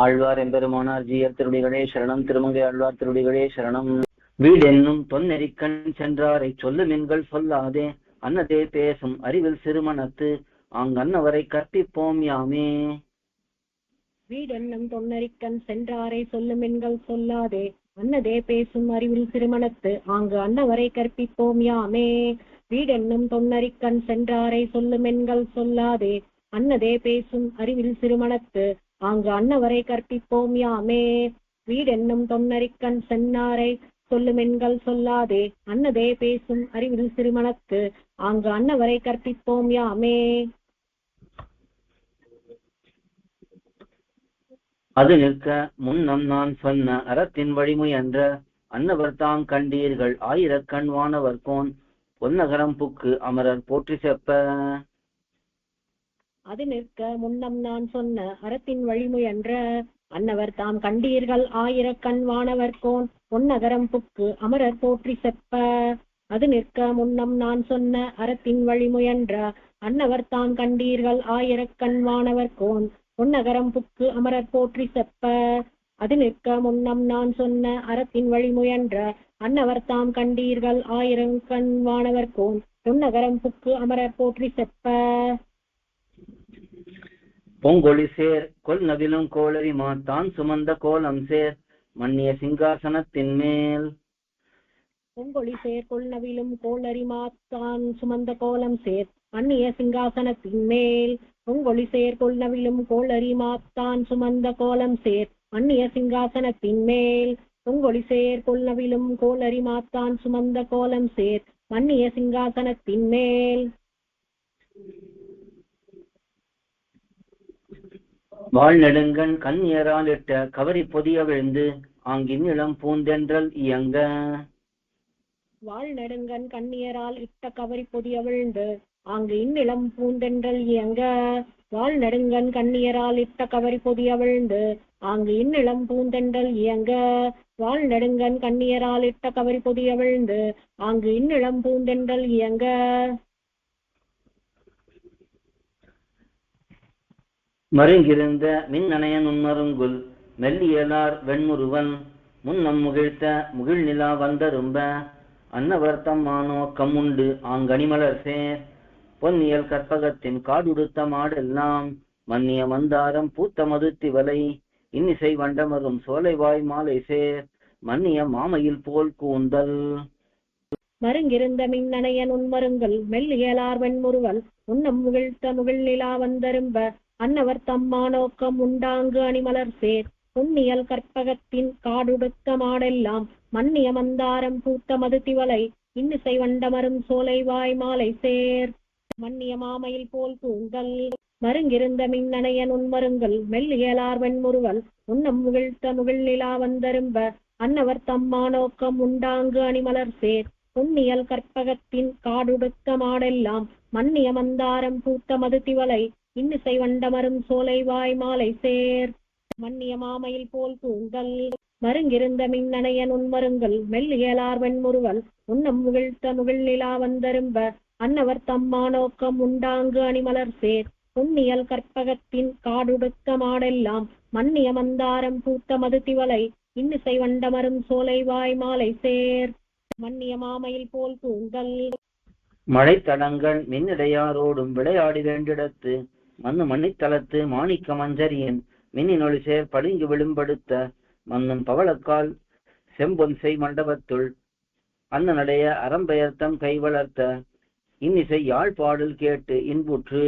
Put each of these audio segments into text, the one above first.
ஆழ்வார் எம்பெருமானார் ஜீயர் திருடிகளே சரணம் திருமங்கை ஆழ்வார் திருடிகளே சரணம். வீடென்னும் தொன்னெறிக்கண் சென்றாரை சொல்லுமென்கள் சொல்லாதே. அன்னதே பேசும் அறிவில் சிறுமணத்து அங்கன்னவரை கற்பிப்போம் யாமே. வீடென்னும் தொன்னறிக்கண் சென்றாரை சொல்லுமென்கள் சொல்லாதே. அன்னதே பேசும் அறிவில் திருமணத்து ஆங்கு அன்னவரை கற்பிப்போம் யாமே. வீடென்னும் தொன்னறிக்கண் சென்றாரை சொல்லுமென்கள் சொல்லாதே. அன்னதே பேசும் அறிவில் சிறுமணத்து ஆங்கு அன்னவரை கற்பிப்போம் யாமே. வீடென்னும் தொன்னரிக்கண் சென்னாரை சொல்லுமென்கள் சொல்லாதே. அன்னதே பேசும் அறிவில் சிறுமணத்து ஆங்கு அன்னவரை கற்பிப்போம் யாமே. அது நிற்க முன்னம் நான் சொன்ன அறத்தின் வழிமுயன்ற அன்னவர் தாம் கண்டீர்கள். ஆயிரக்கண் வானவர் வானவர்கோன் பொன்னகரம் புக்கு அமரர் போற்றி செப்ப. அது நிற்க முன்னம் நான் சொன்ன அறத்தின் வழிமுயன்ற அன்னவர் தாம் கண்டீர்கள் ஆயிரக்கண் வானவர்கோன் பொன்னகரம் புக்கு அமரர் போற்றி செப்ப. அது நிற்க முன்னம் நான் சொன்ன அறத்தின் வழிமுயன்ற அன்னவர் தாம் கண்டீர்கள் ஆயிரக்கண் வானவர்கோன் பொன்னகரம் புக்கு அமரர் போற்றி செப்ப. அது நிற்க முன்னம் நான் சொன்ன அறத்தின் வழிமுயன்ற அன்னவர் தாம் கண்டீர்கள் ஆயிரம் கண் வானவர்கோன் பொன்னகரம் புக்கு அமரர் போற்றி செப்ப. பொங்கொழி சேர் கொல் நவிலும் கோளறி மாத்தான் சுமந்த கோலம் சேர் மன்னிய சிங்காசனத்தின் மேல். பொங்கொழி சேர் கொள்நவிலும் கோளரிமாத்தான் சுமந்த கோலம் சேர் மன்னிய சிங்காசனத்தின் மேல். பொங்கொழி சேர் கொள்நவிலும் கோளரிமாத்தான் சுமந்த கோலம் சேர் மன்னிய சிங்காசனத்தின் மேல். பொங்கொழி சேர் கொள்நவிலும் கோளரிமாத்தான் சுமந்த கோலம் சேர் மன்னிய சிங்காசனத்தின் மேல். வாழ் வாழ்நெடுங்கண் கண்ணியரால் இட்ட கவரி பொதிய விழுந்து ஆங்கின் இளம் பூந்தென்றல் இயங்க. வாழ் நெடுங்கன் கண்ணியரால் இட்ட கவரி பொதிய விழுந்து ஆங்கு இன்னிலம் பூந்தென்றல் இயங்க. வாழ் நெடுங்கண் கண்ணியரால் இட்ட கவரி பொதிய விழுந்து ஆங்கு இன்னிலம் பூந்தென்றல் இயங்க. வாழ் நெடுங்கண் கண்ணியரால் இட்ட கவரி பொதிய விழுந்து ஆங்கு இன்னிலம் பூந்தென்றல் இயங்க. மருங்கிருந்த மின்னணையன் உண்மருங்குல் மெல்லியலார் வெண்முருவன் முன்னம் முகிழ்த்த முகிழ் நிலா வந்தரும்ப அன்னவர்த்தம் தம்மானோ கம்முண்டு ஆங்கனிமலர் சேர். பொன்னியல் கற்பகத்தின் காடுடுத்த மாடெல்லாம் மன்னிய மந்தாரம் பூத்த மதுத்தி வலை இன்னிசை வண்டமரும் சோலைவாய் மாலை சேர். மன்னிய மாமையில் போல் கூந்தல். மருங்கிருந்த மின்னணையன் உன்மருங்கல் மெல்லியலார் வெண்முருவன் உன்னம் முகிழ்த்த முகிழ் நிலா வந்தரும்ப அன்னவர் தம்மானோக்கம் உண்டாங்கு அணிமலர் சேர். புண்ணியல் கற்பகத்தின் காடுடுத்த மாடெல்லாம் மன்னிய மந்தாரம் பூத்த மதுத்திவலை இன்னிசை வண்டமரும் சோலை வாய் மாலை சேர். மன்னிய மாமையில் போல் தூங்கல் மருங்கிருந்த மின்னணையன் உன்மருங்கல் மெல்லியலார் வெண்முறுவல் உன்னம் முகிழ்த்த முகிழ் நிலா வந்தரும்ப அன்னவர் தம்மானோக்கம் உண்டாங்கு அணிமலர் சேர். புண்ணியல் கற்பகத்தின் காடுடுத்த மாடெல்லாம் மன்னிய மந்தாரம் பூத்த மதுத்திவலை இன்னிசை வண்டமரும் சோலை வாய் மாலை சேர். மன்னிய மாமையில் போல் தூங்கல். மருங்கிருந்த மின்னணைய நுண்மருங்கல். மெல்லியலார் வெண்முருவல் உன்னம் முகிழ்த்த முகிழ் நிலா வந்தரும்ப. அன்னவர் தம்மானோக்கம் உண்டாங்கு அணிமலர் சேர். புண்ணியல் கற்பகத்தின் காடுடுத்த மாடெல்லாம். மன்னிய மந்தாரம் பூத்த மதுத்திவலை இன்னிசை வண்டமரும் சோலை வாய் மாலை சேர். மன்னிய மாமையில் போல் தூங்கல். மழை தடங்கள் மின்னிடையாரோடும் விளையாடி வேண்டிடத்து. மண்ணு மன்னித்தளத்து மாணிக்க மஞ்சரியின் மின்னினொளி சேர் பளிங்கு விழும்படுத்த மன்னும் பவளக்கால் செம்பொன்சை மண்டபத்துள். அண்ணனுடைய அறம்பெயர்த்தம் கை வளர்த்த இன்னிசை யாழ்ப்பாடல் கேட்டு இன்புற்று.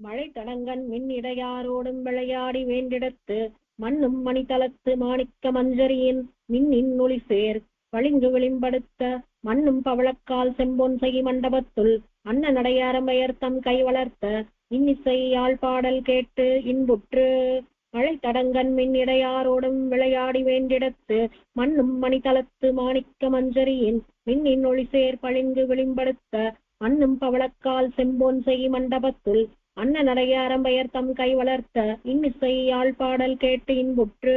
மழை தடங்கன் மின் இடையாரோடும் விளையாடி வேண்டிடத்து மண்ணும் மணித்தளத்து மாணிக்க மஞ்சரியின் மின்னின் ஒளி சேர் வழிங்கு விளிம்படுத்த மண்ணும் பவளக்கால் செம்பொன் செய் மண்டபத்துள் அன்ன நடையாரம்பெயர்த்தம் கை வளர்த்த இன்னிசை யாழ்ப்பாடல் கேட்டு இன்புற்று மழை தடங்கன் மின் இடையாரோடும் விளையாடி வேண்டிடத்து மண்ணும் மணிதளத்து மாணிக்க மஞ்சரியின் மின்னின் ஒளி சேர் பளிங்கு விளிம்படுத்த மண்ணும் பவளக்கால் செம்பொன் செய் மண்டபத்துள் அன்ன நடையாரம்பெயர்த்தம் கை வளர்த்த இன்னிசை யாழ்ப்பாடல் கேட்டு இன்புற்று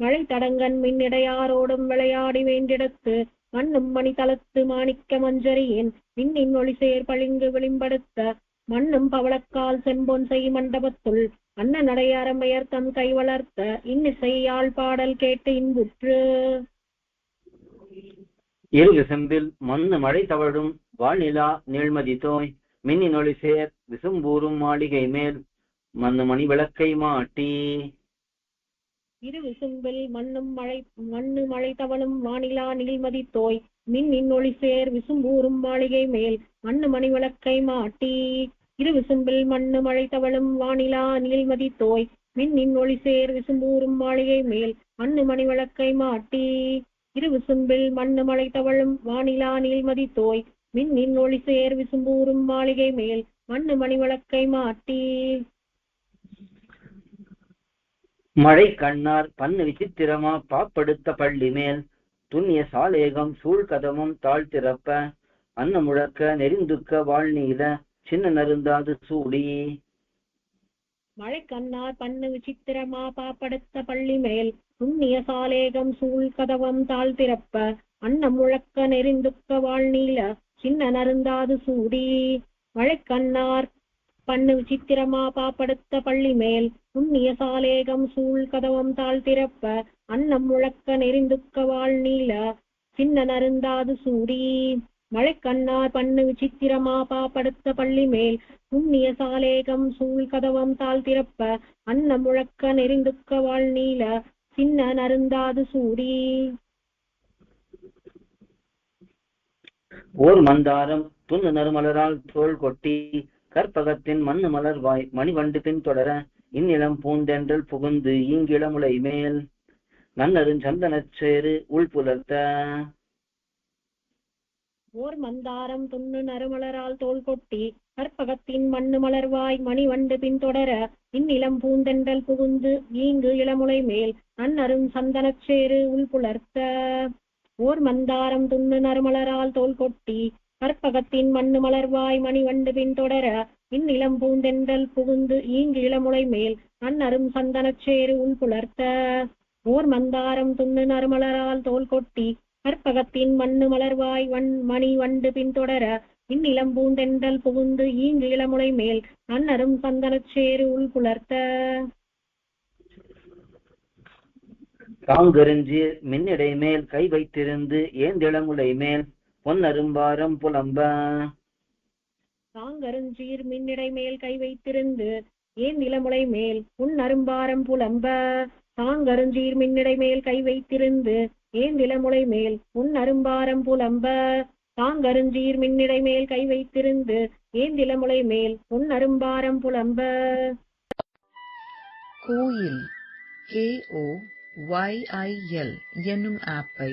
மழை தடங்கன் மின்னிடையாரோடும் விளையாடி வேண்டிடத்து மண்ணும் மணி தளத்து மாணிக்க மஞ்சரியின் விண்ணின் ஒளி சேர் பளிங்கு விளிம்படுத்த மண்ணும் பவளக்கால் செம்பொன் செய் மண்டபத்துள் அன்ன நடையாரம்பையர் தம் கை வளர்த்த இன்னிசையால் பாடல் கேட்டு இன்புற்று. இருகு செம்பில் மண்ணு மழை தவழும் வானிலா நீழ்மதி தோய் மின்னின் ஒளி சேர் விசும்பூரும் மாளிகை மேல் மண்ணு மணி விளக்கை மாட்டி. இரு விசும்பில் மண்ணும் மழை மண்ணு மழை தவளும் வானிலா நீள்மதி தோய். மின் இன்னொளி சேர் விசும்பூரும் மாளிகை மேல். மண்ணு மணி விளக்கை மாட்டி. இரு விசும்பில் மண்ணு மழை தவளும் வானிலா நீள்மதி தோய். மின் இன்னொளி சேர் விசும்பூரும் மாளிகை மேல். மண்ணு மணி விளக்கை மாட்டி. இரு விசும்பில் மண்ணு மழை தவழும் வானிலா நீள்மதி தோய். மின் இன்னொளி சேர் விசும்பூரும் மாளிகை மேல். மண்ணு மணி விளக்கை மாட்டி. மழை கண்ணார் பண்ணு விசித்திரமா பாப்படுத்த பள்ளி மேல் துண்ணிய சாலேகம் சூழ்கதமும் தாழ் திறப்ப. அன்ன முழக்க நெறிந்துக்க வாழ்நீல சின்ன நருந்தாது சூடி. மழைக்கண்ணார் பண்ணு விசித்திரமா பாப்படுத்த பள்ளி மேல் துண்ணிய சாலேகம் சூழ் கதவம் தாழ் திறப்ப. அன்னம் முழக்க நெறிந்துக்க வாழ்நீல சின்ன நருந்தாது சூடி. மழைக்கண்ணார் பண்ணு விசித்திரமா பாப்படுத்த பள்ளி மேல் புண்ணிய சாலேகம் சூழ் கதவம் தாழ் திறப்ப அன்னம் முழக்க நெறிந்துக்க வாழ்நீல சின்ன நருந்தாது சூடி. மழைக்கண்ணார் பண்ணு விசித்திரமா பாப்படுத்த பள்ளி மேல் புண்ணிய சாலேகம் சூழ் கதவம் தாழ் திறப்ப அன்னம் முழக்க நெறிந்துக்க வாழ்நீல சின்ன நருந்தாது சூடி. ஓர் மந்தாரம் துண்ணு நறுமலரால் தோள் கொட்டி கற்பகத்தின் மண்ணு மலர்வாய் மணிவண்டு பின் தொடர இந்நிலம் பூந்தென்றல் புகுந்து ஈங்கிளமுலை மேல் நன்னருஞ்சந்தனச் சேரு உள்புலர்த்த ஓர் மந்தாரம் துண்ணு நறுமலரால் தோல் கொட்டி கற்பகத்தின் மண்ணு மலர்வாய் மணிவண்டு பின்தொடர இந்நிலம் பூந்தென்றல் புகுந்து ஈங்கு இளமுலை மேல் நன்னரும் சந்தனச் சேரு உள்புலர்த்த ஓர் மந்தாரம் துண்ணு நறுமலரால் தோல் கொட்டி கற்பகத்தின் மண்ணு மலர்வாய் மணிவண்டு பின்தொடர இந்நிலம் பூந்தென்றல் புகுந்து ஈங்கு இளமுலை மேல் அன்னரும் சந்தனச்சேரு உள் உள்புலர்த்த ஓர் மந்தாரம் துண்ணு நறுமலரால் தோல் கொட்டி கற்பகத்தின் மண்ணு மலர்வாய் வண் மணி வண்டு பின்தொடர இந்நிலம் பூந்தென்றல் புகுந்து ஈங்கு இளமுலை மேல் அன்னரும் சந்தனச்சேரு உள் புலர்த்த. தாங்கெறிஞ்சி மின்னிடை மேல் கை வைத்திருந்து ஏந்திளமுலை மேல் பொன்னரும்பாரம் புலம்ப. தாங்கருஞ்சீர் மின்னிடை மேல் கை வைத்திருந்து ஏன் நிலமுலை மேல் உன் அரும்பாரம் புலம்ப. தாங்கருஞ்சீர் மின்னிடை மேல் கை வைத்திருந்து ஏன் நிலமுலை மேல் உன் அரும்பாரம் புலம்ப. தாங்கருஞ்சீர் மின்னிடை மேல் கை வைத்திருந்து ஏன் நிலமுலை மேல் உன் அரும்பாரம் புலம்ப. கோயில் K O Y I L என்னும் ஆப்பை